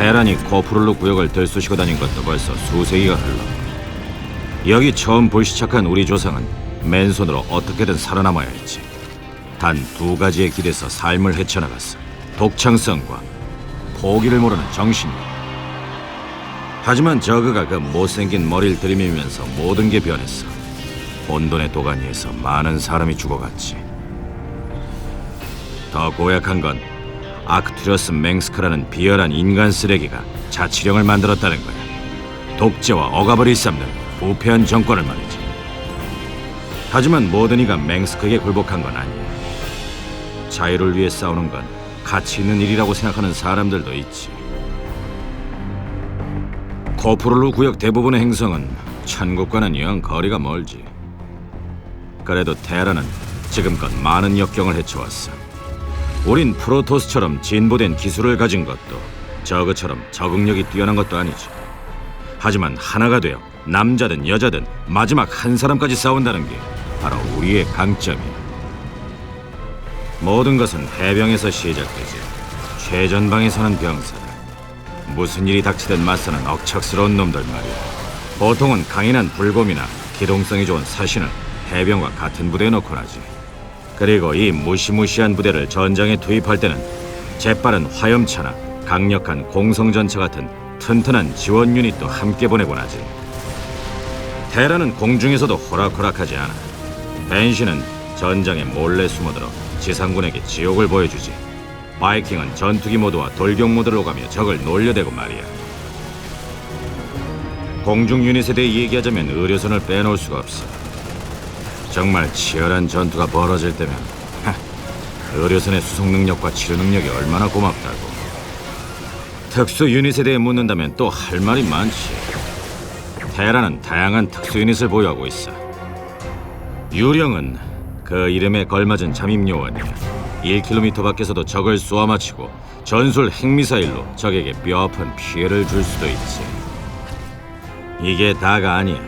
테란이 코프룰루 구역을 들쑤시고 다닌 것도 벌써 수세기가 흘러. 여기 처음 불시착한 우리 조상은 맨손으로 어떻게든 살아남아야 했지. 단 두 가지에 기대서 삶을 헤쳐나갔어. 독창성과 포기를 모르는 정신력 하지만 저그가 그 못생긴 머리를 들이밀면서 모든 게 변했어. 혼돈의 도가니에서 많은 사람이 죽어갔지. 더 고약한 건 아크투리어스 맹스크라는 비열한 인간 쓰레기가 자치령을 만들었다는 거야. 독재와 억압을 일삼는 부패한 정권을 말이지. 하지만 모든 이가 맹스크에게 굴복한 건 아니야. 자유를 위해 싸우는 건 가치 있는 일이라고 생각하는 사람들도 있지. 코프롤루 구역 대부분의 행성은 천국과는 영 거리가 멀지. 그래도 테라는 지금껏 많은 역경을 헤쳐왔어. 우린 프로토스처럼 진보된 기술을 가진 것도 저그처럼 적응력이 뛰어난 것도 아니지. 하지만 하나가 되어 남자든 여자든 마지막 한 사람까지 싸운다는 게 바로 우리의 강점이야. 모든 것은 해병에서 시작되지. 최전방에 서는 병사들. 무슨 일이 닥치든 맞서는 억척스러운 놈들 말이야. 보통은 강인한 불곰이나 기동성이 좋은 사신을 해병과 같은 부대에 넣곤 하지. 그리고 이 무시무시한 부대를 전장에 투입할 때는 재빠른 화염차나 강력한 공성전차 같은 튼튼한 지원 유닛도 함께 보내곤 하지. 테라는 공중에서도 호락호락하지 않아. 벤시는 전장에 몰래 숨어들어 지상군에게 지옥을 보여주지. 바이킹은 전투기 모드와 돌격 모드로 가며 적을 놀려대고 말이야. 공중 유닛에 대해 얘기하자면 의료선을 빼놓을 수가 없어. 정말 치열한 전투가 벌어질 때면 하, 의료선의 수송 능력과 치료 능력이 얼마나 고맙다고. 특수 유닛에 대해 묻는다면 또 할 말이 많지. 테라는 다양한 특수 유닛을 보유하고 있어. 유령은 그 이름에 걸맞은 잠입 요원이야. 1km 밖에서도 적을 쏘아 맞히고 전술 핵미사일로 적에게 뼈아픈 피해를 줄 수도 있지. 이게 다가 아니야.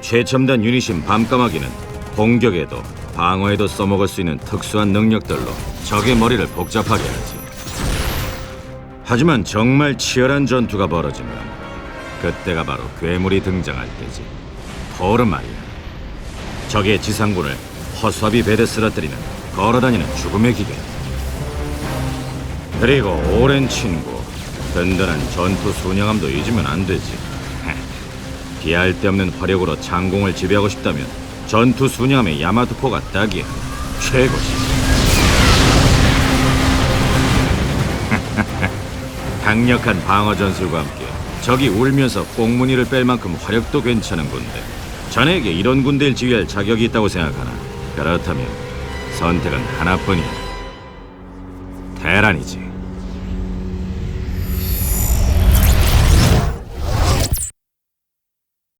최첨단 유닛인 밤까마귀는 공격에도 방어에도 써먹을 수 있는 특수한 능력들로 적의 머리를 복잡하게 하지. 하지만 정말 치열한 전투가 벌어지면 그때가 바로 괴물이 등장할 때지. 포르 말이야. 적의 지상군을 허수아비 배대 쓰러뜨리는 걸어다니는 죽음의 기계. 그리고 오랜 친구, 든든한 전투 순양함도 잊으면 안 되지. 헤, 비할 데 없는 화력으로 장공을 지배하고 싶다면 전투 순양함의 야마토포가 딱이야. 최고지. 강력한 방어 전술과 함께 적이 울면서 꽁무니를 뺄 만큼 화력도 괜찮은 군대. 자네에게 이런 군대를 지휘할 자격이 있다고 생각하나? 그렇다면 선택은 하나뿐이야. 테란이지.